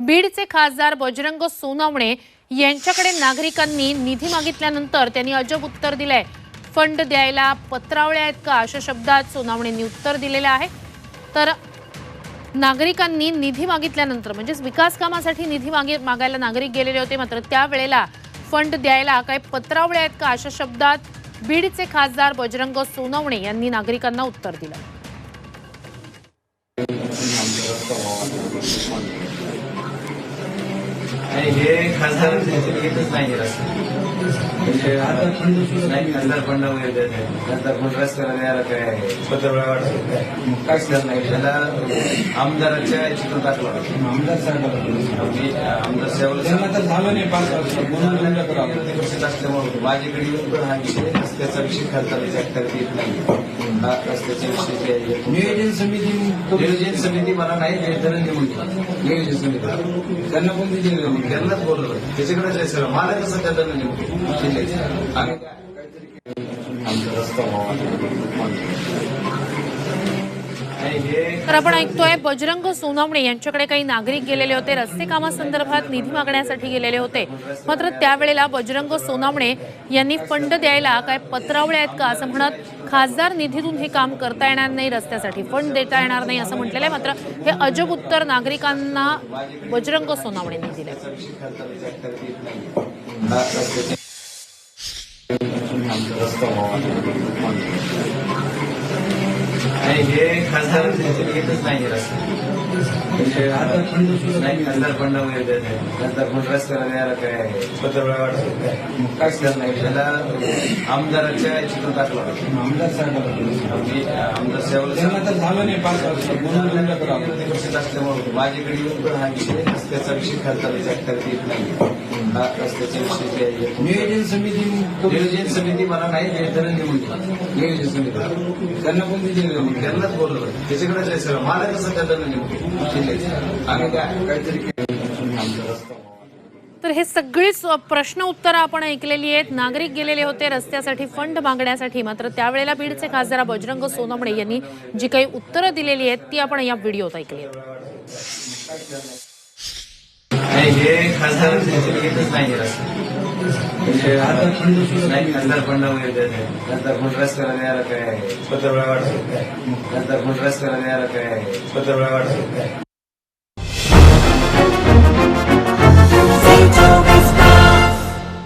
बीडचे खासदार बजरंग सोनावणे यांच्याकडे नागरिकांनी निधी मागितल्यानंतर त्यांनी अजब उत्तर दिलंय. फंड द्यायला पत्रावळ्या आहेत का अशा शब्दात सोनावणेंनी उत्तर दिलेलं आहे. तर नागरिकांनी निधी मागितल्यानंतर म्हणजेच विकास कामासाठी निधी मागे मागायला नागरिक गेलेले होते मात्र त्यावेळेला फंड द्यायला काय पत्रावळ्या आहेत का अशा शब्दात बीडचे खासदार बजरंग सोनवणे यांनी नागरिकांना उत्तर दिलं. आणि हे खासदार येतच नाही म्हणजे खासदार फंड वगैरे आहे खासदार फंड रस्त्याला द्यायला काय पत्र वाटत काय काहीच करत नाही. त्याला आमदाराच्या चित्र टाकलं आमदार साहेबांना आमदार तर झालं नाही पाच वर्ष. असल्यामुळे माझ्याकडे येऊन पण हा विषय रस्त्याचा विषय खासदार करता येत नाही. हा रस्त्याचा विषय जे आहे, नियोजन समिती नियोजन समिती मला नाही निर्धारण दिला. नियोजन समिती. त्यांना दिलेलं नाही. त्यांनाच बोलवलं त्याच्याकडे जायचं मला कसं त्या नेमकं शिंदेचं. आणि आमचा रस्ता व्हावा. हे तर आपण ऐकतोय बजरंग सोनवणे यांच्याकडे काही नागरिक गेलेले होते रस्ते कामासंदर्भात निधी मागण्यासाठी गेलेले होते. मात्र त्यावेळेला बजरंग सोनवणे यांनी फंड द्यायला काय पत्रावळे आहेत का असं म्हणत खासदार निधीतून हे काम करता येणार नाही रस्त्यासाठी फंड देता येणार नाही असं म्हटलेलं आहे. मात्र हे अजब उत्तर नागरिकांना बजरंग सोनवणेंनी दिले नाही. हा हे खासदार येतच नाही म्हणजे नाही खासदार फंड वगैरे देत आहे खासदार फंड रस्त्याला द्यायला काय पत्र वाटत काय काहीच नाही? त्याला आमदाराच्या चित्र टाकलं. आमदार आमदार त्यांना तर झालं नाही पाच वर्ष. म्हणून असल्यामुळे माझ्याकडे येऊन पण हा विषय रस्त्याचा विषय खासदार करता येत नाही. हा रस्त्याचा विषय आहे, नियोजन समिती नियोजन समिती मला नाही निर्धारण दिला. नियोजन समिती. त्यांना पण दिलेलं त्यांनाच बोलवलं. त्याच्याकडेच आहे सगळं. मला कसं नेमकं. आणि काय काहीतरी. तर हे सगळीच प्रश्न उत्तरं आपण ऐकलेली आहेत. नागरिक गेलेले होते रस्त्यासाठी फंड मागण्यासाठी. मात्र त्यावेळेला बीडचे खासदार बजरंग सोनवणे यांनी जी काही उत्तरं दिलेली आहेत ती आपण या व्हिडिओत ऐकली आहेत. हे खासदार नाही खासदार फंड खासदार वगैरे खासदार फंड रस्त्याला द्यायला काय पत्र वाटत खासदार फंड रस्त्याला द्यायला काय पत्र वाटत